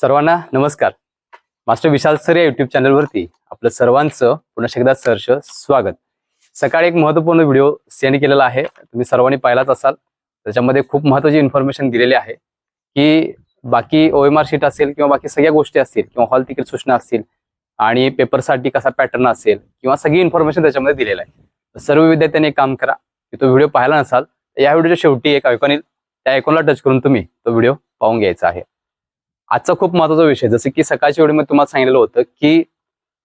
सर्वांना नमस्कार. Master Vishal sir या युट्यूब चॅनलवरती आपलं सर्वांचं पुन्हा एकदा सहर्ष स्वागत. सकाळी एक महत्त्वपूर्ण व्हिडिओ सेंड केलेला आहे. तुम्ही सर्वांनी पाहिलाच असाल. त्याच्यामध्ये खूप महत्वाची इन्फॉर्मेशन दिलेली आहे की बाकी ओ एम आर शीट असेल किंवा बाकी सगळ्या गोष्टी असतील किंवा हॉल तिकीट सूचना असतील आणि पेपरसाठी कसा पॅटर्न असेल किंवा सगळी इन्फॉर्मेशन त्याच्यामध्ये दिलेलं आहे. सर्व विद्यार्थ्यांनी एक काम करा की तो व्हिडिओ पाहिला नसाल तर या व्हिडिओच्या शेवटी एक ऐकून येईल. त्या ऐकूनला टच करून तुम्ही तो व्हिडिओ पाहून घ्यायचा आहे. आजचा खूप महत्त्वाचा विषय जसं की सकाळच्या वेळी मी तुम्हाला सांगितलं होतं की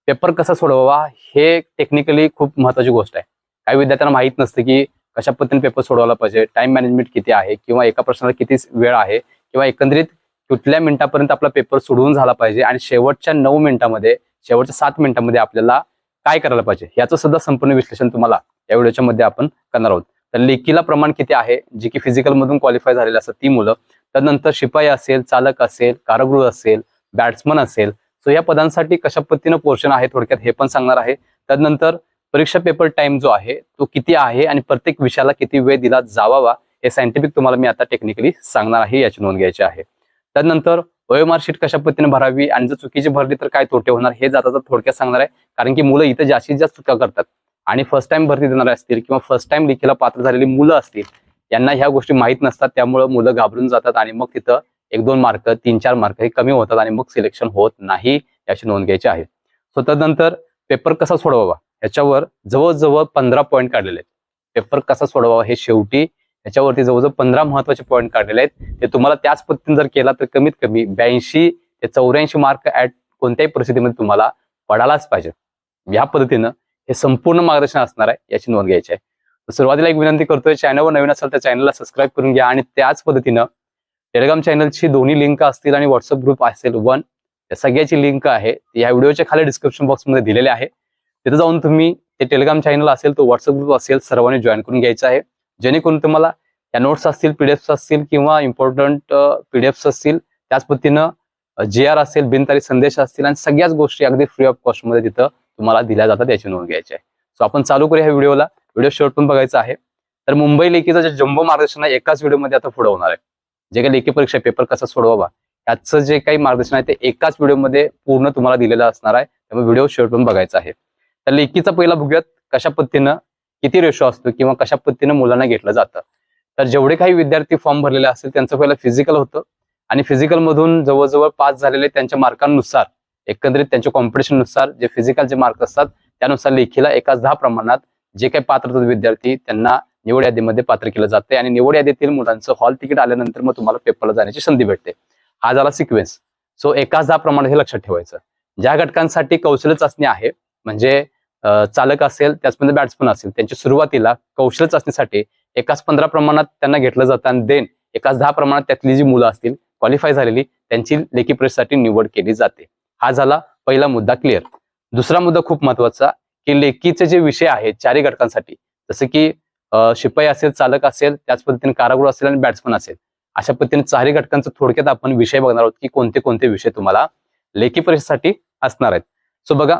पेपर कसा सोडवावा हे टेक्निकली खूप महत्वाची गोष्ट आहे. काही विद्यार्थ्यांना माहीत नसतं की कशा पद्धतीने पेपर सोडवायला पाहिजे टाइम मॅनेजमेंट किती आहे किंवा एका प्रश्नाला किती वेळ आहे किंवा एकंदरीत कुठल्या मिनिटापर्यंत आपला पेपर सोडवून झाला पाहिजे आणि शेवटच्या नऊ मिनिटामध्ये शेवटच्या सात मिनिटांमध्ये आपल्याला काय करायला पाहिजे याचं सुद्धा संपूर्ण विश्लेषण तुम्हाला या व्हिडिओच्या मध्ये आपण करणार आहोत. तर लेखीला प्रमाण किती आहे जी की फिजिकल मधून क्वालिफाय झालेली असतात ती मुलं त्यानंतर शिपाई असेल चालक असेल कारागृह असेल बॅट्समन असेल. सो या पदांसाठी कशा पद्धतीनं पोर्शन आहे थोडक्यात हे पण सांगणार आहे. त्यानंतर परीक्षा पेपर टाइम जो आहे तो किती आहे आणि प्रत्येक विषयाला किती वेळ दिला जावावा हे सायंटिफिक तुम्हाला मी आता टेक्निकली सांगणार आहे याची नोंद घ्यायची आहे. त्यानंतर ओएमआर शीट कशा पद्धतीने भरावी आणि जर चुकीची भरली तर काय तोटे होणार हे जाता थोडक्यात सांगणार आहे. कारण की मुलं इथं जास्तीत जास्त चुका करतात. आणि फर्स्ट टाइम भरती देणारे असतील किंवा फर्स्ट टाइम लिखीला पात्र झालेली मुलं असतील यांना ह्या गोष्टी माहीत नसतात त्यामुळे मुलं घाबरून जातात आणि मग तिथं एक दोन मार्क तीन चार मार्क हे कमी होतात आणि मग सिलेक्शन होत नाही याची नोंद घ्यायची आहे. सो त्यानंतर पेपर कसा सोडवावा? याच्यावर जवळजवळ पंधरा पॉईंट काढलेले आहेत. पेपर कसा सोडवावा हे शेवटी याच्यावरती जवळजवळ पंधरा महत्त्वाचे पॉईंट काढलेले आहेत. ते तुम्हाला त्याच पद्धतीने जर केला तर कमीत कमी ब्याऐंशी ते चौऱ्याऐंशी मार्क ऍट कोणत्याही परिस्थितीमध्ये तुम्हाला पडायलाच पाहिजे. या पद्धतीनं हे संपूर्ण मार्गदर्शन असणार आहे याची नोंद घ्यायची आहे. सुरुवातीला एक विनंती करतोय चॅनलवर नवीन असेल तर चॅनलला सबस्क्राईब करून घ्या आणि त्याच पद्धतीनं टेलिग्राम चॅनलची दोन्ही लिंक असतील आणि व्हॉट्सअप ग्रुप असेल वन या सगळ्याची लिंक आहे. या व्हिडिओच्या खाली डिस्क्रिप्शन बॉक्समध्ये दिलेले आहे. तिथे जाऊन तुम्ही ते टेलिग्राम चॅनल असेल तो व्हॉट्सअप ग्रुप असेल सर्वांनी जॉईन करून घ्यायचा आहे. जेणेकरून तुम्हाला या नोट्स असतील पीडीएफ असतील किंवा इम्पॉर्टंट पीडीएफ असतील त्याच पद्धतीनं जे आर असेल बिनतारी संदेश असतील आणि सगळ्याच गोष्टी अगदी फ्री ऑफ कॉस्टमध्ये तिथं तुम्हाला दिल्या जातात याची नोंद घ्यायची आहे. सो आपण चालू करूया ह्या व्हिडिओला व्हिडिओ शॉर्ट पण बघायचा आहे. तर मुंबई लेखीचं जे जम्बो मार्गदर्शन आहे एकाच व्हिडिओमध्ये आता पुढे होणार आहे. जे काही लेखी परीक्षा पेपर कसा सोडवावा याचं जे काही मार्गदर्शन आहे ते एकाच व्हिडिओमध्ये पूर्ण तुम्हाला दिलेलं असणार आहे. त्यामुळे व्हिडिओ शॉर्ट पण बघायचा आहे. तर लेखीचा पहिला बघूयात कशा पद्धतीनं किती रेशो असतो किंवा कशा पद्धतीनं मुलांना घेतलं जातं. तर जेवढे काही विद्यार्थी फॉर्म भरलेले असतील त्यांचं पहिलं फिजिकल होतं. आणि फिजिकल मधून जवळजवळ पास झालेले त्यांच्या मार्कांनुसार एकंदरीत त्यांच्या कॉम्पिटिशननुसार जे फिजिकलचे मार्क असतात त्यानुसार लेखीला एकाच दहा प्रमाणात जे काही पात्र विद्यार्थी त्यांना निवड यादीमध्ये पात्र केलं जाते आणि निवड यादीतील मुलांचं हॉल तिकीट आल्यानंतर मग तुम्हाला पेपरला जाण्याची संधी भेटते. हा झाला सिक्वेन्स सो एकाच दहा प्रमाणात हे लक्षात ठेवायचं. ज्या घटकांसाठी कौशल्य चाचणी आहे म्हणजे चालक असेल त्याचमध्ये बॅट्समन असेल त्यांची सुरुवातीला कौशल्य चाचणीसाठी एकाच पंधरा प्रमाणात त्यांना घेतलं जातं आणि देन एकाच दहा प्रमाणात त्यातली जी मुलं असतील क्वालिफाय झालेली त्यांची लेखी परीक्षेसाठी निवड केली जाते. हा झाला पहिला मुद्दा क्लिअर दुसरा मुद्दा खूप महत्त्वाचा की लेखीचे जे विषय आहेत चारही घटकांसाठी जसं की शिपाई असेल चालक असेल त्याच पद्धतीने कारागृह असेल आणि बॅट्समन असेल. अशा पद्धतीने चारही घटकांचं थोडक्यात आपण विषय बघणार आहोत की कोणते कोणते विषय तुम्हाला लेखी परीक्षेसाठी असणार आहेत. सो बघा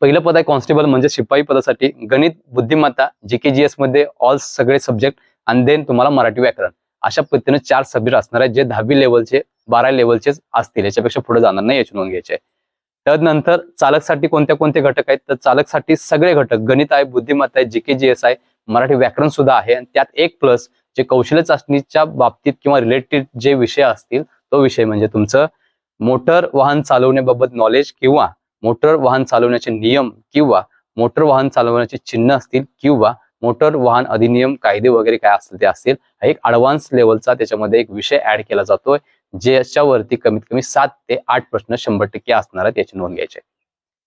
पहिलं पद आहे कॉन्स्टेबल म्हणजे शिपाई पदासाठी गणित बुद्धिमत्ता जी के जी एसमध्ये ऑल सगळे सब्जेक्ट आणि देन तुम्हाला मराठी व्याकरण. अशा पद्धतीने चार सब्जेक्ट असणार आहेत जे दहावी लेवलचे बारा लेवलचे असतील. याच्यापेक्षा पुढे जाणार नाही याची नोंद घ्यायची आहे. त्यानंतर चालकसाठी कोणत्या कोणते घटक आहेत? तर चालकसाठी सगळे घटक गणित आहे बुद्धिमत्ता आहे जी जीएस आहे मराठी व्याकरण सुद्धा आहे. आणि त्यात एक प्लस जे कौशल्य चाचणीच्या बाबतीत किंवा रिलेटेड जे विषय असतील तो विषय म्हणजे तुमचं मोटर वाहन चालवण्याबाबत नॉलेज किंवा मोटर वाहन चालवण्याचे नियम किंवा मोटर वाहन चालवण्याचे चिन्ह असतील किंवा मोटर वाहन अधिनियम कायदे वगैरे काय असतील ते असतील एक अडव्हान्स लेवलचा त्याच्यामध्ये एक विषय ऍड केला जातोय. ज्याच्यावरती कमीत कमी सात ते आठ प्रश्न शंभर टक्के असणार आहेत याची नोंद घ्यायची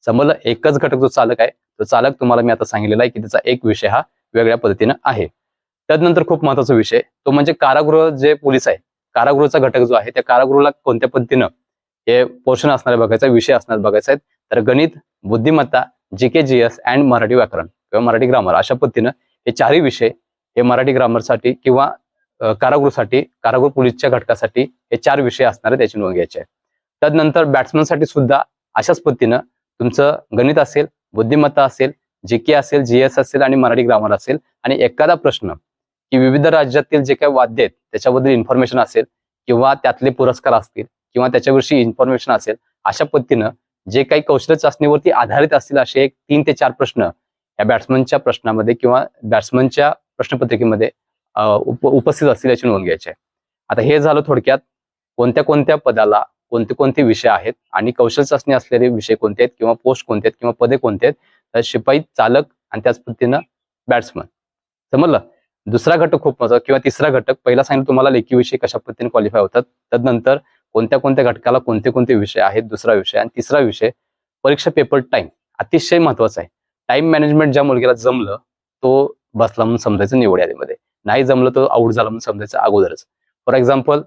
समजलं एकच घटक जो चालक आहे तो चालक तुम्हाला मी आता सांगितलेला आहे की त्याचा एक विषय हा वेगळ्या पद्धतीनं आहे. त्यानंतर खूप महत्त्वाचा विषय तो म्हणजे कारागृह जे पोलीस आहे कारागृहाचा घटक जो आहे त्या कारागृहाला कोणत्या पद्धतीनं हे पोर्शन असणार बघायचा विषय असणार बघायचा आहे तर गणित बुद्धिमत्ता G K G S and Marathi व्याकरण किंवा मराठी ग्रामर अशा पद्धतीनं हे चारही विषय हे मराठी ग्रामरसाठी किंवा कारागृहासाठी कारागृह पोलीसच्या घटकासाठी हे चार विषय असणार आहेत त्याची नोंद घ्यायची आहे त्यानंतर बॅट्समनसाठी सुद्धा अशाच पद्धतीनं तुमचं गणित असेल बुद्धिमत्ता असेल जे के असेल जी एस असेल आणि मराठी ग्रामर असेल आणि एखादा प्रश्न की विविध राज्यातील जे काही वाद्य आहेत त्याच्याबद्दल इन्फॉर्मेशन असेल किंवा त्यातले पुरस्कार असतील किंवा त्याच्याविषयी इन्फॉर्मेशन असेल अशा पद्धतीनं जे काही कौशल्य चाचणीवरती आधारित असतील असे एक तीन ते चार प्रश्न या बॅट्समनच्या प्रश्नामध्ये किंवा बॅट्समनच्या प्रश्नपत्रिकेमध्ये उप उपस्थित असतील याची नोंद घ्यायची आहे. आता हे झालं थोडक्यात कोणत्या कोणत्या पदाला कोणते कोणते विषय आहेत आणि कौशल चाचणी असलेले विषय कोणते आहेत किंवा पोस्ट कोणते आहेत किंवा पदे कोणते आहेत तर शिपाई चालक आणि त्याच पद्धतीनं बॅट्समन समजलं? दुसरा घटक खूप महत्त्वाचा किंवा तिसरा घटक पहिला सांगितलं तुम्हाला लेखी विषय कशा पद्धतीने क्वालिफाय होतात तदनंतर कोणत्या कोणत्या घटकाला कोणते कोणते विषय आहेत दुसरा विषय आणि तिसरा विषय परीक्षा पेपर टाइम अतिशय महत्त्वाचा आहे. टाइम मॅनेजमेंट ज्या मुलगीला जमलं तो बसला म्हणून समजायचं निवड यादीमध्ये. नाही जमलं तर आऊट झाला म्हणून समजायचं अगोदरच. फॉर एक्झाम्पल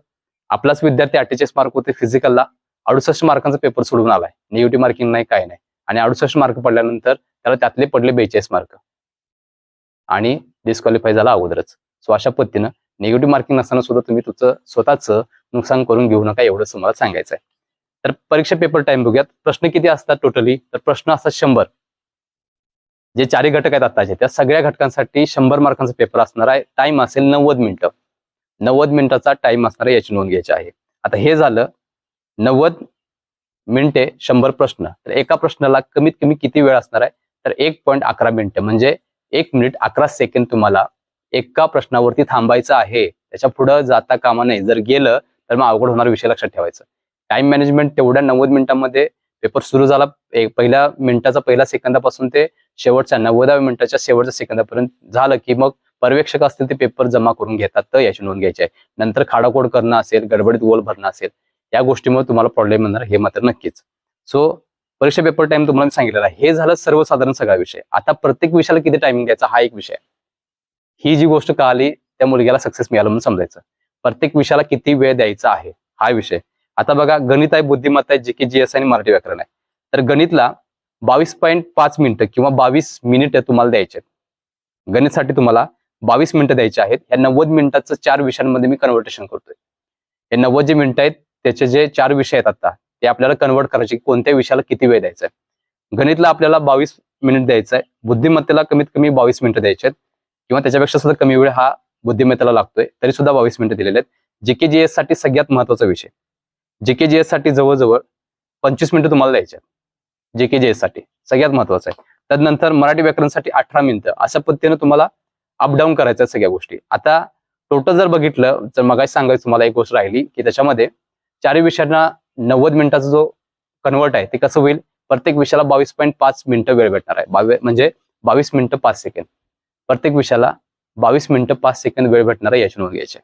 आपलाच विद्यार्थी अठ्ठेचाळीस मार्क होते फिजिकलला अडुसष्ट मार्कांचा पेपर सोडून आलाय. निगेटिव्ह मार्किंग नाही काय नाही. आणि अडुसष्ट मार्क पडल्यानंतर त्याला त्यातले पडले बेचाळीस मार्क आणि डिस्क्वालिफाय झाला अगोदरच. सो अशा पद्धतीनं निगेटिव्ह मार्किंग नसताना सुद्धा तुम्ही तुमचं स्वतःच नुकसान करून घेऊ नका एवढंच तुम्हाला सांगायचं आहे तर परीक्षा पेपर टाइम बघूयात. प्रश्न किती असतात टोटली तर प्रश्न असतात शंभर. जे चारही घटक आहेत आताचे त्या सगळ्या घटकांसाठी शंभर मार्कांचा पेपर असणार आहे. टाइम असेल नव्वद मिनिटं. नव्वद मिनिटाचा टाइम असणार आहे याची नोंद घ्यायची आहे. आता हे झालं नव्वद मिनिटे शंभर प्रश्न. तर एका प्रश्नाला कमीत कमी किती वेळ असणार आहे? तर एक पॉईंट अकरा मिनिटं. म्हणजे एक मिनिट अकरा सेकंड तुम्हाला एका प्रश्नावरती थांबायचं आहे. त्याच्या पुढं जाता कामा नाही जर गेलं तर मग अवघड होणार विषय लक्षात ठेवायचं. टाइम मॅनेजमेंट तेवढ्या नव्वद मिनिटांमध्ये पेपर सुरू झाला. एक पहिल्या मिनिटाचा पहिल्या सेकंदापासून ते शेवटच्या नव्वदाव्या मिनिटाच्या शेवटच्या सेकंदापर्यंत झालं की मग पर्यवेक्षक असतील ते पेपर जमा करून घेतात. तर याची नोंद घ्यायची आहे. नंतर खाडाखोड करणं असेल गडबडीत गोल भरणं असेल या गोष्टीमुळे तुम्हाला प्रॉब्लेम येणार हे मात्र नक्कीच. सो परीक्षा पेपर टाइम तुम्हाला सांगितलेला आहे. हे झालं सर्वसाधारण सगळा विषय. आता प्रत्येक विषयाला किती टायमिंग द्यायचा हा एक विषय ही जी गोष्ट कळाली त्या मुलग्याला सक्सेस मिळालं म्हणून समजायचं. प्रत्येक विषयाला किती वेळ द्यायचा आहे? हा विषय. आता बघा गणित आहे बुद्धिमत्ता आहे जी की जी एस आणि मराठी व्याकरण आहे. तर गणितला बावीस पॉईंट पाच मिनिटं किंवा बावीस मिनिटं तुम्हाला द्यायचे आहेत. गणितसाठी तुम्हाला बावीस मिनिटं द्यायची आहेत. या नव्वद मिनिटाचं चार विषयांमध्ये मी कन्व्हर्टेशन करतोय. हे नव्वद जे मिनिटं आहेत त्याचे जे चार विषय आहेत आता ते आपल्याला कन्वर्ट करायचे कोणत्या विषयाला किती वेळ द्यायचा आहे. गणितला आपल्याला बावीस मिनिट द्यायचं आहे. बुद्धिमत्तेला कमीत कमी बावीस मिनिटं द्यायचे आहेत. किंवा त्याच्यापेक्षा सुद्धा कमी वेळ हा बुद्धिमत्तेला लागतोय. तरी सुद्धा बावीस मिनिटं दिलेले आहेत. जीके जी एससाठी सगळ्यात महत्त्वाचा विषय. जीके जी एससाठी जवळजवळ पंचवीस मिनिटं तुम्हाला द्यायचे आहेत. जे जी साठी सगळ्यात महत्वाचं आहे. त्यानंतर मराठी व्याकरणसाठी अठरा मिनिटं. अशा पद्धतीनं तुम्हाला अपडाऊन करायच्या सगळ्या गोष्टी. आता टोटल जर बघितलं तर मग सांगायचं तुम्हाला एक गोष्ट राहिली की त्याच्यामध्ये चारही विषयांना नव्वद मिनिटाचा जो कन्वर्ट आहे ते कसं होईल? प्रत्येक विषयाला बावीस पॉईंट पाच मिनिटं वेळ भेटणार आहे. बावी म्हणजे बावीस मिनिटं पाच सेकंड प्रत्येक विषयाला बावीस मिनिटं पाच सेकंद वेळ भेटणार आहे याची नोंद घ्यायची.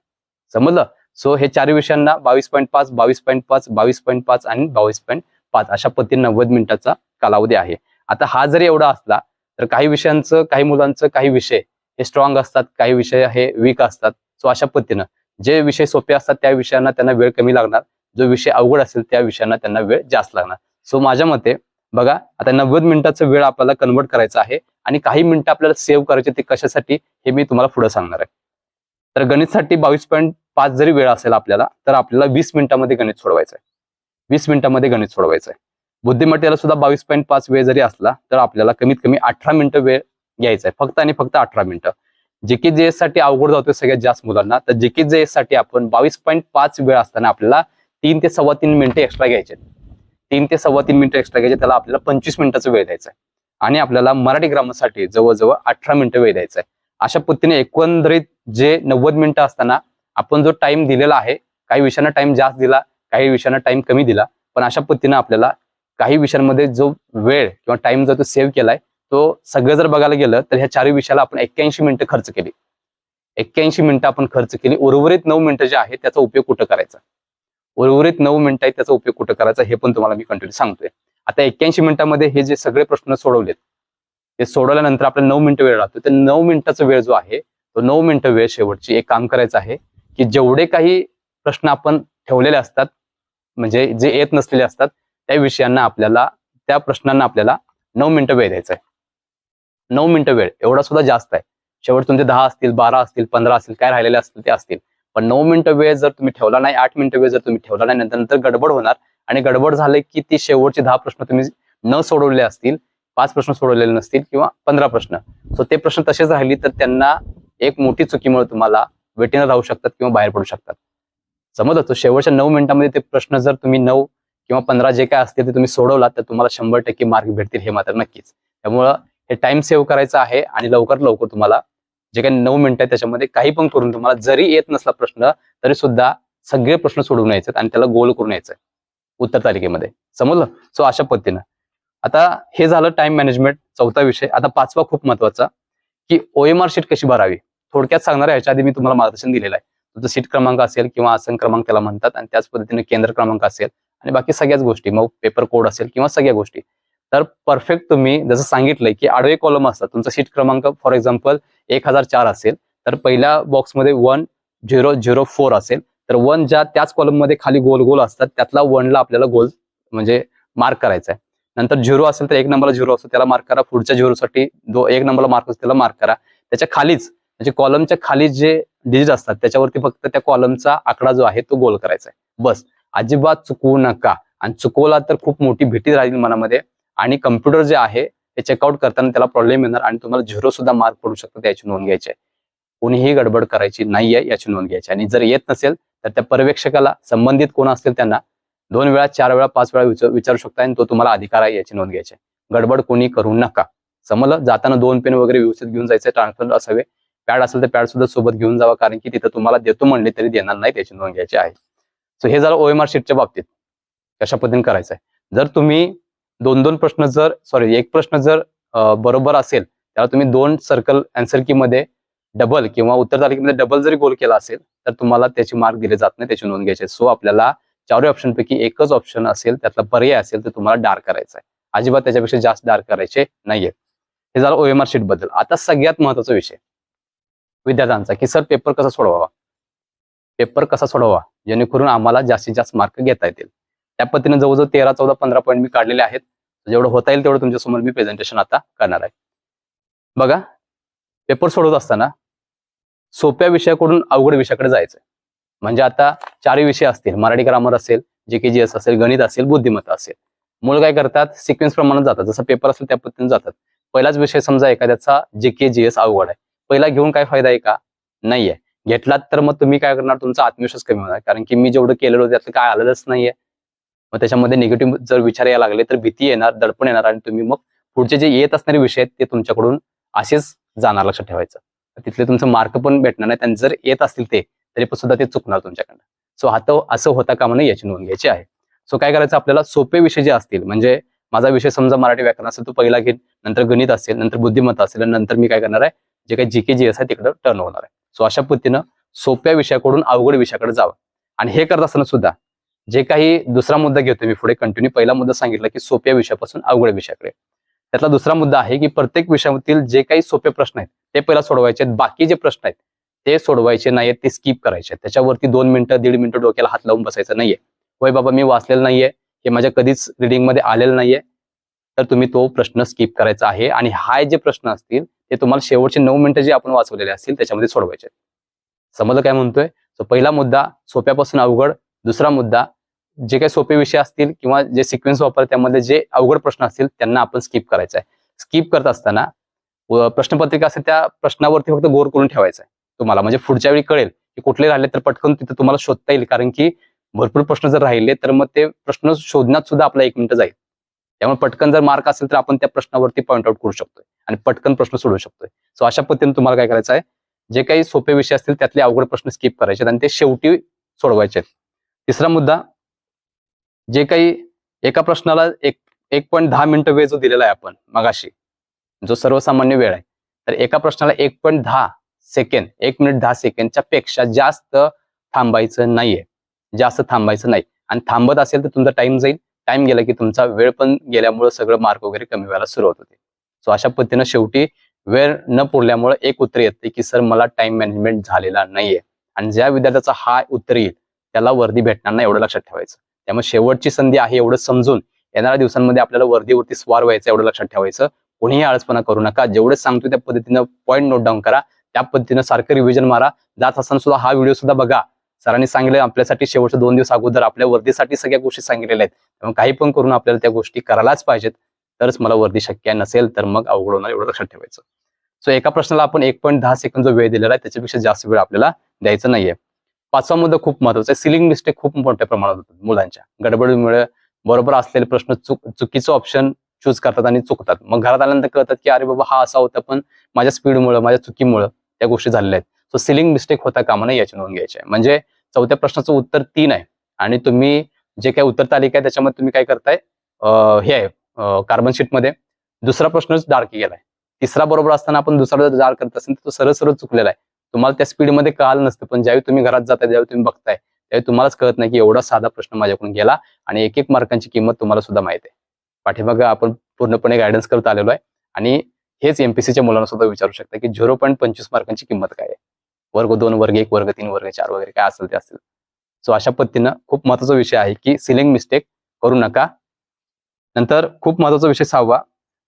समजलं? सो हे चारही विषयांना बावीस पॉईंट पाच बावीस पॉईंट पाच बावीस पॉईंट पाच आणि बावीस पॉईंट पाच अशा पद्धतीने नव्वद मिनिटाचा कालावधी आहे. आता हा जरी एवढा असला तर काही विषयांचं काही मुलांचं काही विषय हे स्ट्रॉंग असतात काही विषय हे वीक असतात. सो अशा पद्धतीनं जे विषय सोपे असतात त्या विषयांना त्यांना वेळ कमी लागणार. जो विषय अवघड असेल त्या विषयांना त्यांना वेळ जास्त लागणार. सो माझ्या मते बघा आता नव्वद मिनिटाचा वेळ आपल्याला कन्वर्ट करायचा आहे आणि काही मिनिटं आपल्याला सेव्ह करायचे ते कशासाठी हे मी तुम्हाला पुढे सांगणार आहे. तर गणितसाठी बावीस पॉईंट पाच जरी वेळ असेल आपल्याला तर आपल्याला वीस मिनिटांमध्ये गणित सोडवायचं आहे. वीस मिनिटांमध्ये गणित सोडवायचं आहे बुद्धिमत्तेला सुद्धा बावीस पॉईंट पाच वेळ जरी असला तर आपल्याला कमीत कमी अठरा मिनिटं वेळ घ्यायचा आहे फक्त आणि फक्त अठरा मिनिटं. की जे एससाठी अवघड जातोय सगळ्यात जास्त मुलांना तर जीके जे एससाठी आपण बावीस पॉईंट पाच वेळ असताना आपल्याला तीन ते सव्वा तीन मिनिटं एक्स्ट्रा घ्यायचे तीन ते सव्वा तीन मिनिटं एक्स्ट्रा घ्यायचे त्याला आपल्याला पंचवीस मिनिटाचा वेळ द्यायचा आहे आणि आपल्याला मराठी ग्रामरसाठी जवळजवळ अठरा मिनिटं वेळ द्यायचा आहे अशा पद्धतीने एकंदरीत जे नव्वद मिनिटं असताना आपण जो टाइम दिलेला आहे काही विषयांना टाइम जास्त दिला काही विषयांना टाइम कमी दिला पण अशा पद्धतीने आपल्याला काही विषयांमध्ये जो वेळ किंवा टाइम जो तो सेव्ह केलाय तो सगळं जर बघायला गेलं तर ह्या चारही विषयाला आपण एक्क्याऐंशी मिनिटं खर्च केली. एक्क्याऐंशी मिनिटं आपण खर्च केली. उर्वरित नऊ मिनिटं जे आहे त्याचा उपयोग कुठं करायचा? उर्वरित नऊ मिनिटं आहेत त्याचा उपयोग कुठं करायचा हे पण तुम्हाला मी कंटिन्यू सांगतोय. आता एक्क्याऐंशी मिनिटांमध्ये हे जे सगळे प्रश्न सोडवलेत ते सोडवल्यानंतर आपल्याला नऊ मिनिटं वेळ लागतो. ते नऊ मिनिटाचा वेळ जो आहे तो नऊ मिनिटं वेळ शेवटची एक काम करायचं आहे की जेवढे काही प्रश्न आपण ठेवलेले असतात म्हणजे जे येत नसलेले असतात त्या विषयांना आपल्याला त्या प्रश्नांना आपल्याला नऊ मिनिटं वेळ द्यायचा आहे. नऊ मिनिटं वेळ एवढा सुद्धा जास्त आहे. शेवट तुमचे दहा असतील बारा असतील पंधरा असतील काय राहिलेले असतील ते असतील. पण नऊ मिनिटं वेळ जर तुम्ही ठेवला नाही आठ मिनिटं वेळ जर तुम्ही ठेवला नाही नंतर नंतर गडबड होणार. आणि गडबड झाले की ती शेवटचे दहा प्रश्न तुम्ही न सोडवले असतील पाच प्रश्न सोडवलेले नसतील किंवा पंधरा प्रश्न. सो ते प्रश्न तसेच राहिले तर त्यांना एक मोठी चुकीमुळे तुम्हाला वेटीनं राहू शकतात किंवा बाहेर पडू शकतात. समजलं? तो शेवटच्या नऊ मिनिटांमध्ये ते प्रश्न जर तुम्ही नऊ किंवा पंधरा जे काय असतील ते तुम्ही सोडवलात तर तुम्हाला शंभर टक्के मार्क भेटतील हे मात्र नक्कीच. त्यामुळं हे टाइम सेव्ह करायचं आहे आणि लवकर लवकर तुम्हाला जे काही नऊ मिनिटं आहेत त्याच्यामध्ये काही पण करून तुम्हाला जरी येत नसला प्रश्न तरी सुद्धा सगळे प्रश्न सोडवून यायचे आणि त्याला गोल करून यायचं उत्तर तालिकेमध्ये. समजलं? सो अशा पद्धतीनं. आता हे झालं टाइम मॅनेजमेंट चौथा विषय. आता पाचवा खूप महत्त्वाचा की ओएमआर शीट कशी भरावी? थोडक्यात सांगणार आहे याच्या आधी मी तुम्हाला मार्गदर्शन दिलेलं आहे. तुमचं सीट क्रमांक असेल किंवा आसन क्रमांक त्याला म्हणतात आणि त्याच पद्धतीने केंद्र क्रमांक असेल आणि बाकी सगळ्याच गोष्टी मग पेपर कोड असेल किंवा सगळ्या गोष्टी. तर परफेक्ट तुम्ही जसं सांगितलंय की आडवे कॉलम असतात. तुमचा सीट क्रमांक फॉर एक्झाम्पल एक हजार चार असेल तर पहिल्या बॉक्समध्ये वन झिरो झिरो फोर असेल. तर वन ज्या त्याच कॉलममध्ये खाली गोल गोल असतात त्यातला वनला आपल्याला गोल म्हणजे मार्क करायचा आहे. नंतर झिरो असेल तर एक नंबरला झिरो असतो त्याला मार्क करा. पुढच्या झिरोसाठी दो एक नंबरला मार्क असतो त्याला मार्क करा. त्याच्या खालीच म्हणजे कॉलमच्या खाली जे डिजिट असतात त्याच्यावरती फक्त त्या कॉलमचा आकडा जो आहे तो गोल करायचा आहे. बस. अजिबात चुकवू नका. आणि चुकवला तर खूप मोठी भीती राहील मनामध्ये. आणि कम्प्युटर जे आहे ते चेकआउट करताना त्याला प्रॉब्लेम येणार आणि तुम्हाला झिरो सुद्धा मार्क पडू शकतात याची नोंद घ्यायची आहे. कोणीही गडबड करायची नाहीये याची नोंद घ्यायची आणि जर येत नसेल तर त्या पर्यवेक्षकाला संबंधित कोण असतील त्यांना दोन वेळा चार वेळा पाच वेळा विचारू शकता आणि तो तुम्हाला अधिकार आहे याची नोंद घ्यायची गडबड कोणी करू नका. समजलं? जाताना दोन पेन वगैरे व्यवस्थित घेऊन जायचे ट्रान्सफर असावे. पॅड असेल तर पॅड सुद्धा सोबत घेऊन जावा कारण की तिथं तुम्हाला देतो म्हणले तरी देणार नाही त्याची नोंद घ्यायची आहे. सो हे झालं ओएमआर शीटच्या बाबतीत कशा पद्धतीने करायचं आहे जर तुम्ही दोन दोन प्रश्न जर सॉरी एक प्रश्न जर बरोबर असेल त्याला तुम्ही दोन सर्कल अँसर की मध्ये डबल किंवा उत्तर तालिकेमध्ये डबल जरी गोल केला असेल तर तुम्हाला त्याची मार्क दिले जात नाही त्याची नोंद घ्यायची सो आपल्याला चारही ऑप्शन पैकी एकच ऑप्शन असेल त्यातला पर्याय असेल तर तुम्हाला डार्क करायचा आहे अजिबात त्याच्यापेक्षा जास्त डार्क करायचे नाहीये. हे झालं ओएमआर शीटबद्दल. आता सगळ्यात महत्त्वाचा विषय. विद्यार्थ्यांचा की सर पेपर कसा सोडवावा? पेपर कसा सोडवावा? जेणेकरून आम्हाला जास्तीत जास्त मार्क घेता येतील. त्या पद्धतीने जवळजवळ तेरा चौदा पंधरा पॉईंट मी काढलेले आहेत. जेवढं होता येईल तेवढं तुमच्यासमोर मी प्रेझेंटेशन आता करणार आहे. बघा पेपर सोडवत असताना सोप्या विषयाकडून अवघड विषयाकडे जायचं म्हणजे आता चारही विषय असतील. मराठी ग्रामर असेल जे के जी एस असेल गणित असेल बुद्धिमत्ता असेल. मुलं काय करतात? सिक्वेन्स प्रमाणात जातात. जसं पेपर असेल त्या पद्धतीने जातात. पहिलाच विषय समजा एखाद्याचा जे के जी एस अवघड आहे. पहिला घेऊन काय फायदा आहे का? नाहीये. घेतलात तर मग तुम्ही काय करणार? तुमचा आत्मविश्वास कमी होणार. कारण की मी जेवढं केलेलं होतं त्यातलं काय आलेलंच नाहीये. मग त्याच्यामध्ये निगेटिव्ह जर विचार यायला लागले तर भीती येणार दडपण येणार आणि तुम्ही मग पुढचे जे येत असणारे विषय आहेत ते तुमच्याकडून असेच जाणार लक्षात ठेवायचं. तिथले तुमचं मार्क पण भेटणार नाही आणि जर येत असतील ते तरी पण सुद्धा ते चुकणार तुमच्याकडनं. सो आता असं होता कामा नये याची नोंद घ्यायची आहे. सो काय करायचं? आपल्याला सोपे विषय जे असतील म्हणजे माझा विषय समजा मराठी व्याकरण असेल तो पहिला घेईन नंतर गणित असेल नंतर बुद्धिमत्ता असेल नंतर मी काय करणार आहे? जे काही जी के जी एस आहे टर्न होणार आहे. सो अशा पद्धतीनं सोप्या विषयाकडून अवघड विषयाकडे जावं. आणि हे करत असताना सुद्धा जे काही दुसरा मुद्दा घेतो मी पुढे कंटिन्यू पहिला मुद्दा सांगितला की सोप्या विषयापासून अवघड विषयाकडे. त्यातला दुसरा मुद्दा आहे की प्रत्येक विषयातील जे काही सोपे प्रश्न आहेत ते पहिला सोडवायचे आहेत. बाकी जे प्रश्न आहेत ते सोडवायचे नाहीयेत ते स्किप करायचे त्याच्यावरती दोन मिनिटं दीड मिनिटं डोक्याला हात लावून बसायचं नाहीये. होय बाबा मी वाचलेलं नाहीये. हे माझ्या कधीच रिडिंगमध्ये आलेलं नाहीये. तर तुम्ही तो प्रश्न स्किप करायचा आहे. आणि हा जे प्रश्न असतील ते तुम्हाला शेवटचे नऊ मिनिटं जे आपण वाचवलेले असतील त्याच्यामध्ये सोडवायचे समजलं काय म्हणतोय? सो पहिला मुद्दा सोप्यापासून अवघड. दुसरा मुद्दा जे काही सोपे विषय असतील किंवा जे सिक्वेन्स वापर त्यामध्ये जे अवघड प्रश्न असतील त्यांना आपण स्किप करायचा आहे. स्किप करत असताना व प्रश्नपत्रिका असेल त्या प्रश्नावरती फक्त गोर करून ठेवायचं आहे. तुम्हाला म्हणजे पुढच्या वेळी कळेल की कुठले राहिले तर पटकन तिथे तुम्हाला शोधता येईल. कारण की भरपूर प्रश्न जर राहिले तर मग ते प्रश्न शोधण्यात सुद्धा आपला एक मिनिट जाईल. त्यामुळे पटकन जर मार्क असेल तर आपण त्या प्रश्नावरती पॉईंट आउट करू शकतोय. आणि पटकन प्रश्न सोडवू शकतोय. सो अशा पद्धतीने तुम्हाला काय करायचं आहे? जे काही सोपे विषय असतील त्यातले अवघड प्रश्न स्किप करायचे आणि ते शेवटी सोडवायचे आहेत. तिसरा मुद्दा जे काही एका प्रश्नाला एक एक पॉईंट दहा मिनिटं वेळ जो दिलेला आहे आपण मगाशी जो सर्वसामान्य वेळ आहे तर एका प्रश्नाला एक पॉईंट दहा सेकंड एक मिनिट दहा सेकंडच्या पेक्षा जास्त थांबायचं नाहीये. जास्त थांबायचं नाही. आणि थांबत असेल तर तुमचा टाइम जाईल. टाइम गेला की तुमचा वेळ पण गेल्यामुळे सगळं मार्क वगैरे कमी व्हायला सुरुवात होते. सो अशा पद्धतीनं शेवटी वेळ न पुरल्यामुळे एक उत्तर येते की सर मला टाइम मॅनेजमेंट झालेला नाहीये. आणि ज्या विद्यार्थ्याचा हा उत्तर येईल त्याला वर्दी भेटणार नाही एवढं लक्षात ठेवायचं. त्यामुळे शेवटची संधी आहे एवढं समजून येणाऱ्या दिवसांमध्ये आपल्याला वर्दीवरती स्वार व्हायचं एवढं लक्षात ठेवायचं. कोणीही आळसपणा करू नका. जेवढे सांगतो त्या पद्धतीनं पॉईंट नोट डाऊन करा. त्या पद्धतीनं सारखं रिव्हिजन मारा. जात असताना सुद्धा हा व्हिडिओ सुद्धा बघा. सरांनी सांगितलं आपल्यासाठी शेवटच्या दोन दिवस अगोदर आपल्या वर्दीसाठी सगळ्या गोष्टी सांगितलेल्या आहेत. त्यामुळे काही पण करून आपल्याला त्या गोष्टी करायलाच पाहिजेत. तरच मला वर्दी शक्य नसेल तर मग अवघड होणार एवढं लक्षात ठेवायचं. सो एका प्रश्नाला आपण एक पॉईंट दहा सेकंद जो वेळ दिलेला आहे त्याच्यापेक्षा जास्त वेळ आपल्याला द्यायचा नाहीये. पाचवा मुद्दा खूप महत्त्वाचा आहे. सिलिंग मिस्टेक खूप मोठ्या प्रमाणात होतात मुलांच्या. गडबडीमुळे बरोबर असलेले प्रश्न चुक चुकीचं ऑप्शन चूज करतात आणि चुकतात. मग घरात आल्यानंतर कळतात की अरे बाबा हा असा होता पण माझ्या स्पीडमुळे माझ्या चुकीमुळे त्या गोष्टी झालेल्या आहेत. सो सिलिंग मिस्टेक होता कामा नाही याची नोंद घ्यायची आहे. म्हणजे चौथ्या प्रश्नाचं उत्तर तीन आहे. आणि तुम्ही जे काही उत्तर तालिका आहे त्याच्यामध्ये तुम्ही काय करताय? हे आहे कार्बन शीटमध्ये दुसरा प्रश्नच डार्क गेलाय. तिसरा बरोबर असताना आपण दुसरा जर डार्क करत असेल तर तो सरळ सरळ चुकलेला आहे. तुम्हाला त्या स्पीडमध्ये कळालं नसतं पण ज्यावेळी तुम्ही घरात जाताय ज्यावेळी तुम्ही बघताय त्यावेळी तुम्हालाच कळत नाही की एवढा साधा प्रश्न माझ्याकडून गेला आणि एक एक मार्कांची किंमत तुम्हाला सुद्धा माहिती आहे. पाठीमागं आपण पूर्णपणे गायडन्स करत आलेलो आहे आणि हेच एमपीसीच्या मुलांना सुद्धा विचारू शकता की झिरो पॉईंट पंचवीस मार्कांची किंमत काय आहे? वर्ग दोन वर्ग एक वर्ग तीन वर्ग चार वगैरे काय असेल ते असेल. सो अशा पद्धतीनं खूप महत्त्वाचा विषय आहे की सिलिंग मिस्टेक करू नका. नंतर खूप महत्त्वाचा विषय सहावा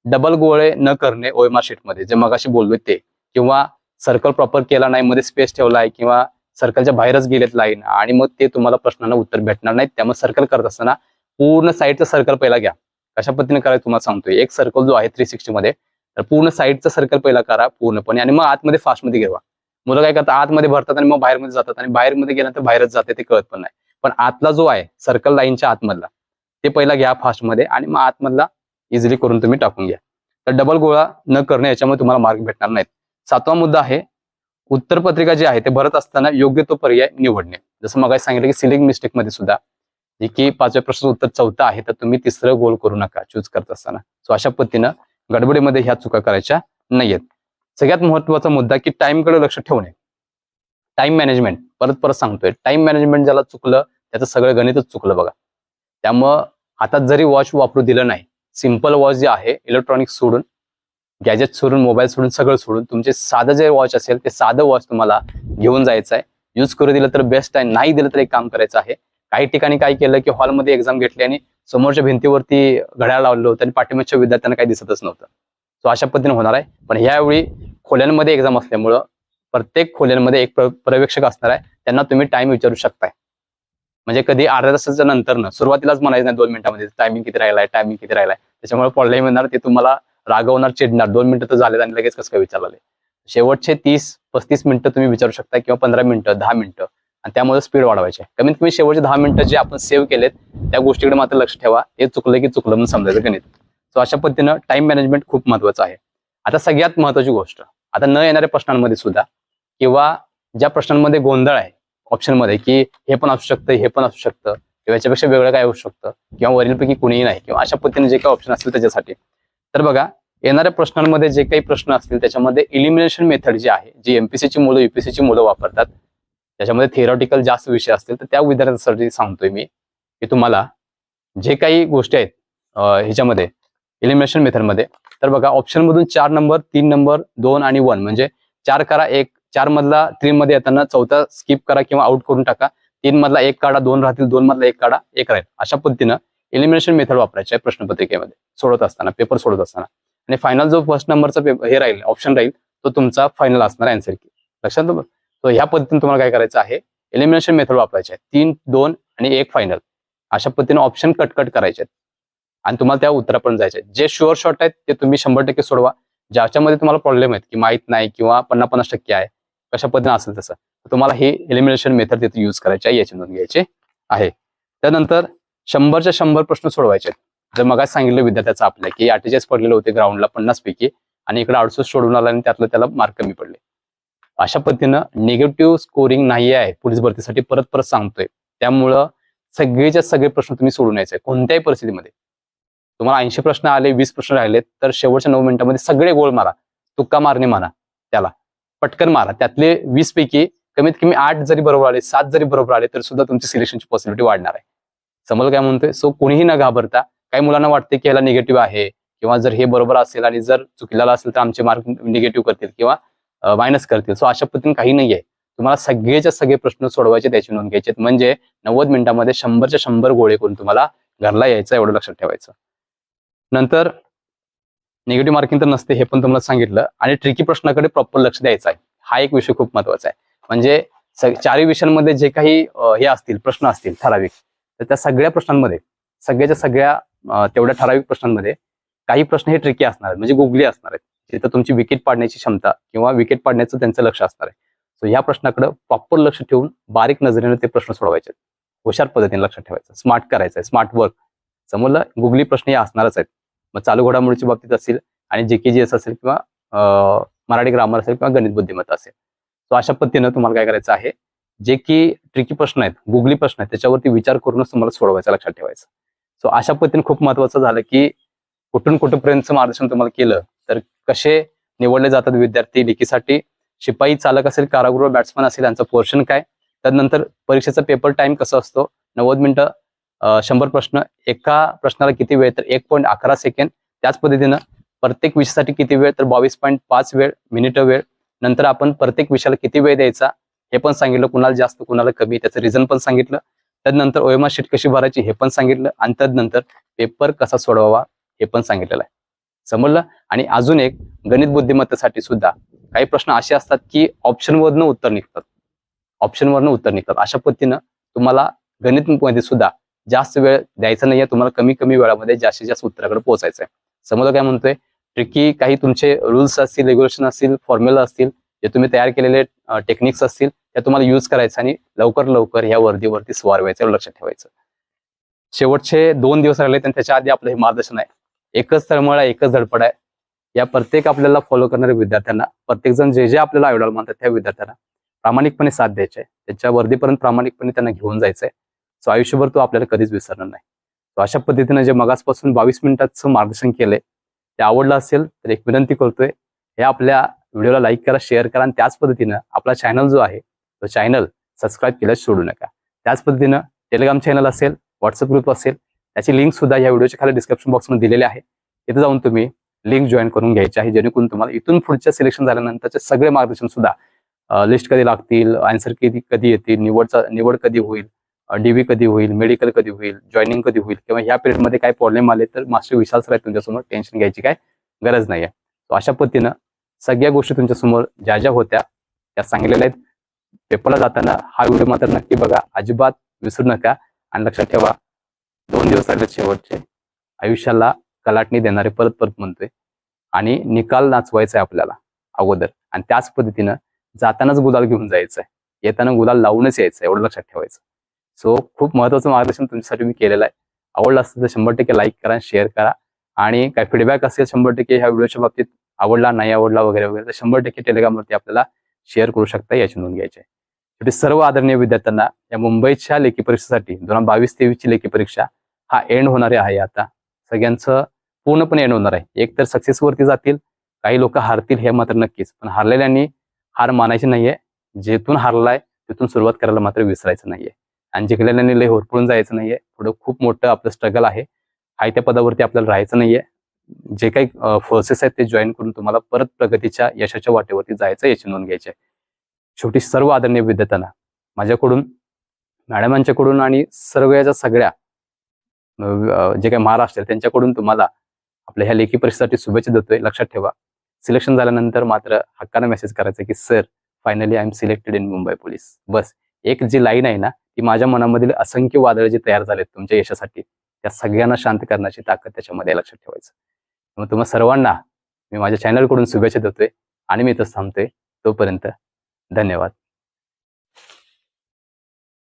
डबल गोळे न करणे ओएमआर शीटमध्ये जे मगाशी बोललोय ते. किंवा सर्कल प्रॉपर केला नाही मध्ये स्पेस ठेवला आहे किंवा सर्कलच्या बाहेरच गेलेत लाईन आणि मग ते तुम्हाला प्रश्नांना उत्तर भेटणार नाही त्यामुळे सर्कल करत असताना पूर्ण साईडचा सर्कल पहिला घ्या. कशा पद्धतीने करायचं तुम्हाला सांगतोय एक सर्कल जो आहे थ्री सिक्स्टी मध्ये तर पूर्ण साईडचा सर्कल पहिला करा पूर्णपणे आणि मग आतमध्ये फास्टमध्ये घेवा मुलं काय करतात आतमध्ये भरतात आणि मग बाहेरमध्ये जातात. आणि बाहेरमध्ये गेल्यानंतर बाहेरच जाते ते कळत पण नाही. पण आतला जो आहे सर्कल लाईनच्या आतमधला ते पहिला घ्या फास्टमध्ये आणि मग आतमधला इझिली करून तुम्ही टाकून घ्या. तर डबल गोळा न करणे याच्यामुळे तुम्हाला मार्क भेटणार नाहीत. सातवा मुद्दा आहे उत्तरपत्रिका जी आहे ते भरत असताना योग्य तो पर्याय निवडणे. जसं मग सांगितलं की सिलिंग मिस्टेकमध्ये सुद्धा जे की पाचव्या प्रश्नाचं उत्तर चौथा आहे तर तुम्ही तिसरं गोल करू नका चूज करत असताना. सो अशा पद्धतीनं गडबडीमध्ये ह्या चुका करायच्या नाहीयेत. सगळ्यात महत्त्वाचा मुद्दा की टाइमकडे लक्ष ठेवणे. टाइम मॅनेजमेंट परत परत सांगतोय. टाइम मॅनेजमेंट ज्याला चुकलं त्याचं सगळं गणितच चुकलं बघा. त्यामुळं हातात जरी वॉच वापरू दिलं नाही सिंपल वॉच जे आहे इलेक्ट्रॉनिक सोडून गॅजेट सोडून मोबाईल सोडून सगळं सोडून तुमचे साधं जे वॉच असेल ते साधं वॉच तुम्हाला घेऊन जायचं आहे. यूज करू दिलं तर बेस्ट आहे. नाही दिलं तर एक काम करायचं आहे. काही ठिकाणी काय केलं की हॉलमध्ये एक्झाम घेतली आणि समोरच्या भिंतीवरती घड्याळ लावलं होतं आणि पाठिंबाच्या विद्यार्थ्यांना काही दिसतच नव्हतं. तो अशा पद्धतीने होणार आहे. पण ह्यावेळी खोल्यांमध्ये एक्झाम असल्यामुळं प्रत्येक खोल्यांमध्ये एक पर्यवेक्षक असणार आहे. त्यांना तुम्ही टाइम विचारू शकताय. म्हणजे कधी अर्ध्या तासाच्या नंतर सुरुवातीलाच म्हणायचं नाही दोन मिनिटांमध्ये टायमिंग किती राहिलाय? टायमिंग किती राहिलाय? त्याच्यामुळे पडलाही मिळणार ते तुम्हाला रागवणार चिडणार. दोन मिनिटं तर झाले आणि लगेच कसं काय विचारले? शेवटचे तीस पस्तीस मिनिटं तुम्ही विचारू शकता किंवा पंधरा मिनिटं दहा मिनिटं. आणि त्यामुळे स्पीड वाढवायचे कमीत कमी शेवटचे दहा मिनिटं जे आपण सेव्ह केलेत त्या गोष्टीकडे मात्र लक्ष ठेवा. हे चुकलं की चुकलं म्हणून समजायचं गणित. सो अशा पद्धतीनं टाइम मॅनेजमेंट खूप महत्वाचं आहे. आता सगळ्यात महत्वाची गोष्ट आता न येणाऱ्या प्रश्नांमध्ये सुद्धा किंवा ज्या प्रश्नांमध्ये गोंधळ आहे ऑप्शनमध्ये की हे पण असू शकतं हे पण असू शकतं किंवा याच्यापेक्षा वेगळं काय होऊ शकतं किंवा वरीलपैकी कुणीही नाही किंवा अशा पद्धतीने जे काही ऑप्शन असतील त्याच्यासाठी. तर बघा येणाऱ्या प्रश्नांमध्ये जे काही प्रश्न असतील त्याच्यामध्ये इलिमिनेशन मेथड जी आहे जी एमपीसीची मुलं युपीसीची मुलं वापरतात त्याच्यामध्ये थिअरॉटिकल जास्त विषय असतील तर त्या विद्यार्थ्यांसाठी सांगतोय मी की तुम्हाला जे काही गोष्टी आहेत ह्याच्यामध्ये एलिमिनेशन मेथडमध्ये तर बघा ऑप्शन मधून चार नंबर तीन नंबर दोन आणि वन म्हणजे चार करा एक. चार मधला थ्री मध्ये येताना चौथा स्किप करा किंवा आउट करून टाका. तीन मधला एक काढा दोन राहतील दोन मधला एक काढा एक राहील. अशा पद्धतीनं एलिमिनेशन मेथड वापरायची आहे प्रश्नपत्रिकेमध्ये. सोडत असताना पेपर सोडत असताना. आणि फायनल जो फर्स्ट नंबरचा पेपर हे राहील ऑप्शन राहील तो तुमचा फायनल असणार आन्सर की. लक्षात तो ह्या पद्धतीने तुम्हाला काय करायचं आहे? एलिमिनेशन मेथड वापरायचे आहे. तीन दोन आणि एक फायनल अशा पद्धतीने ऑप्शन कट कट करायचे आहेत. आणि तुम्हाला त्या उत्तरापर्यंत जायचे जे शुअर शॉर्ट आहेत ते तुम्ही शंभर टक्के सोडवा. ज्याच्यामध्ये तुम्हाला प्रॉब्लेम आहेत की माहीत नाही किंवा पन्नास पन्नास टक्के आहे कशा पद्धतीने असेल तसं. तुम्हाला हे एलिमिनेशन मेथड तिथे यूज करायची आहे याची नोंद घ्यायची आहे. त्यानंतर शंभरच्या शंभर प्रश्न सोडवायचे जर मग सांगितलं विद्यार्थ्याचं आपल्या की अठ्ठेचाळीस पडलेले होते ग्राउंडला पन्नास पैकी आणि इकडे अडुसष्ट सोडून आला आणि त्यातलं त्याला मार्क कमी पडले. अशा पद्धतीनं निगेटिव्ह स्कोरिंग नाही आहे. पोलीस भरतीसाठी परत परत सांगतोय. त्यामुळं सगळेच्या सगळे प्रश्न तुम्ही सोडून यायचे कोणत्याही परिस्थितीमध्ये. तुम्हाला ऐंशी प्रश्न आले वीस प्रश्न राहिले तर शेवटच्या नऊ मिनिटांमध्ये सगळे गोल मारा. तुक्का मारणे मारा त्याला. पटकन मारा. त्यातले वीस पैकी कमीत कमी आठ जरी बरोबर आले सात जरी बरोबर आले तर सुद्धा तुमची सिलेक्शनची पॉसिबिलिटी वाढणार आहे. समज काय म्हणतोय? सो कोणीही न घाबरता काही मुलांना वाटते की ह्याला निगेटिव्ह आहे किंवा जर हे बरोबर असेल आणि जर चुकीला असेल तर आमचे मार्क निगेटिव्ह करतील किंवा मायनस करतील. सो अशा पद्धतीने काही नाही आहे तुम्हाला सगळेच्या सगळे प्रश्न सोडवायचे त्याची नोंद घ्यायचे आहेत. म्हणजे नव्वद मिनिटांमध्ये शंभरच्या शंभर गोळे करून तुम्हाला घरला यायचं एवढं लक्षात ठेवायचं. नंतर निगेटिव्ह मार्किंग तर नसते हे पण तुम्हाला सांगितलं. आणि ट्रिकी प्रश्नाकडे प्रॉपर लक्ष द्यायचं आहे. हा एक विषय खूप महत्त्वाचा आहे. म्हणजे चारही विषयांमध्ये जे काही हे असतील प्रश्न असतील ठराविक तर त्या सगळ्या प्रश्नांमध्ये सगळ्याच्या सगळ्या तेवढ्या ठराविक प्रश्नांमध्ये काही प्रश्न हे ट्रिकी असणार आहेत. म्हणजे गुगली असणार आहेत. जिथं तुमची विकेट पाडण्याची क्षमता किंवा विकेट पाडण्याचं त्यांचं लक्ष असणार आहे. सो ह्या प्रश्नाकडे प्रॉपर लक्ष ठेवून बारीक नजरेने ते प्रश्न सोडवायचे आहेत. हुशार पद्धतीने लक्षात ठेवायचं. स्मार्ट करायचं आहे. स्मार्ट वर्क समजलं? गुगली प्रश्न हे असणारच आहेत. मग चालू घडामोडीच्या बाबतीत असेल आणि जे के जी एस असेल किंवा मराठी ग्रामर असेल किंवा गणित बुद्धिमत्ता असेल. सो अशा पद्धतीनं तुम्हाला काय करायचं आहे? जे की ट्रिकी प्रश्न आहेत गुगली प्रश्न आहेत त्याच्यावरती विचार करूनच तुम्हाला सोडवायचं लक्षात ठेवायचं. सो अशा पद्धतीने खूप महत्वाचं झालं की कुठून कुठपर्यंतचं मार्गदर्शन तुम्हाला केलं तर कसे निवडले जातात विद्यार्थी लेखीसाठी? शिपाई चालक असेल कारागृह बॅट्समन असेल यांचं पोर्शन काय? त्यानंतर परीक्षेचा पेपर टाइम कसा असतो? नव्वद मिनिटं शंभर प्रश्न. एका प्रश्नाला किती वेळ? तर एक पॉईंट अकरा सेकंड त्याच पद्धतीनं प्रत्येक विषयासाठी किती वेळ? तर बावीस पॉईंट पाच वेळ मिनिट वेळ. नंतर आपण प्रत्येक विषयाला किती वेळ द्यायचा? हे पण सांगितलं. कुणाला जास्त कुणाला कमी त्याचं रिझन पण सांगितलं. त्यानंतर ओएमआर शीट कशी भरायची हे पण सांगितलं. आणि त्यानंतर पेपर कसा सोडवावा हे पण सांगितलेलं आहे. समजलं? आणि अजून एक गणित बुद्धिमत्तेसाठी सुद्धा काही प्रश्न असे असतात की ऑप्शनवरनं उत्तर निघतात. ऑप्शनवरनं उत्तर निघतात. अशा पद्धतीनं तुम्हाला गणित मध्ये सुद्धा जास्त वेळ द्यायचा नाहीये. तुम्हाला कमी कमी वेळामध्ये जास्तीत जास्त उत्तराकडे पोहोचायचं आहे समजा काय म्हणतोय? ट्रिकी काही तुमचे रुल्स असतील रेग्युलेशन असतील फॉर्म्युला असतील जे तुम्ही तयार केलेले टेक्निक्स असतील त्या तुम्हाला यूज करायचं आणि लवकर लवकर ह्या वर्दीवरती स्वार व्हायचं लक्षात ठेवायचं. शेवटचे दोन दिवस राहिले आणि त्याच्या आधी आपलं हे मार्गदर्शन आहे. एकच तळमळ आहे एकच धडपड आहे. या प्रत्येक आपल्याला फॉलो करणाऱ्या विद्यार्थ्यांना प्रत्येकजण जे जे आपल्याला आयडॉल मानतात त्या विद्यार्थ्यांना प्रामाणिकपणे साथ द्यायचे आहे त्याच्या वर्दीपर्यंत प्रामाणिकपणे त्यांना घेऊन जायचंय. सो आयुष्यभर तो आपल्याला कधीच विसरणार नाही. सो अशा पद्धतीने जे मगासपासून बावीस मिनिटाचं मार्गदर्शन केलंय ते आवडलं असेल तर एक विनंती करतोय हे आपल्या व्हिडिओला लाईक करा शेअर करा आणि त्याच पद्धतीनं आपला चॅनल जो आहे तो चॅनल सबस्क्राईब केल्यास सोडू नका. त्याच पद्धतीनं टेलिग्राम चॅनल असेल व्हॉट्सअप ग्रुप असेल त्याची लिंक सुद्धा या व्हिडिओच्या खाली डिस्क्रिप्शन बॉक्समध्ये दिलेली आहे. तिथे जाऊन तुम्ही लिंक जॉईन करून घ्यायची आहे जेणेकरून तुम्हाला इथून पुढच्या सिलेक्शन झाल्यानंतरचे सगळे मार्गदर्शन सुद्धा लिस्ट कधी लागतील आन्सर कधी कधी येतील निवडचा निवड कधी होईल डीव्ही कधी होईल मेडिकल कधी होईल जॉईनिंग कधी होईल किंवा ह्या पिरियडमध्ये काय प्रॉब्लेम आले तर मास्टर विशाल सर तुमच्यासमोर टेन्शन घ्यायची काय गरज नाही आहे अशा पद्धतीनं सगळ्या गोष्टी तुमच्यासमोर ज्या ज्या होत्या त्या सांगितलेल्या आहेत. पेपरला जाताना हा व्हिडिओ मात्र नक्की बघा. अजिबात विसरू नका. आणि लक्षात ठेवा दोन दिवस आले शेवटचे. आयुष्याला कलाटणी देणारे परत परत म्हणतोय. आणि निकाल नाचवायचा आहे आपल्याला अगोदर. आणि त्याच पद्धतीनं जातानाच गुलाल घेऊन जायचं आहे येताना गुलाल लावूनच यायचं एवढं लक्षात ठेवायचं. सो खूप महत्वाचं मार्गदर्शन तुमच्यासाठी मी केलेलं आहे. आवडलं असेल तर शंभर टक्के लाईक करा शेअर करा. आणि काय फीडबॅक असेल शंभर टक्के ह्या व्हिडिओच्या बाबतीत आवडला नाही आवडला वगैरे वगैरे तर शंभर टक्के टेलिग्रामवरती आपल्याला शेअर करू शकता याची नोंद घ्यायची आहे. शेवटी सर्व आदरणीय विद्यार्थ्यांना या मुंबईच्या लेखी परीक्षेसाठी दोन हजार बावीस तेवीसची लेखी परीक्षा हा एंड होणारे आहे आता. सगळ्यांचं पूर्णपणे एंड होणार आहे. एक तर सक्सेस वरती जातील काही लोक हारतील हे मात्र नक्कीच. पण हारलेल्यांनी हार मानायची नाहीये. जेथून हारलाय तिथून सुरुवात करायला मात्र विसरायचं नाहीये. आणि जिंकल्याने लय होरपळून जायचं नाहीये पुढे खूप मोठं आपलं स्ट्रगल आहे. हाय त्या पदावरती आपल्याला राहायचं नाहीये. जे काही फोर्सेस आहेत ते जॉईन करून तुम्हाला परत प्रगतीच्या यशाच्या वाटेवरती जायचं याची नोंद घ्यायची आहे शेवटी सर्व आदरणीय विद्यार्थ्यांना माझ्याकडून मॅडमांच्याकडून आणि सर्व याच्या सगळ्या जे काही महाराष्ट्र आहे त्यांच्याकडून तुम्हाला आपल्या ह्या लेखी परीक्षेसाठी शुभेच्छा देतोय. लक्षात ठेवा. सिलेक्शन झाल्यानंतर मात्र हक्कानं मेसेज करायचा की sir finally I am selected in Mumbai police बस एक जी लाईन आहे ना की माझ्या मनामधील असंख्य वादळ जे तयार झालेत तुमच्या यशासाठी त्या सगळ्यांना शांत करण्याची ताकद त्याच्यामध्ये लक्षात ठेवायचं. मग तुम्हा सर्वांना मी माझ्या चॅनलकडून शुभेच्छा देतोय आणि मी इथं थांबतोय. तोपर्यंत धन्यवाद.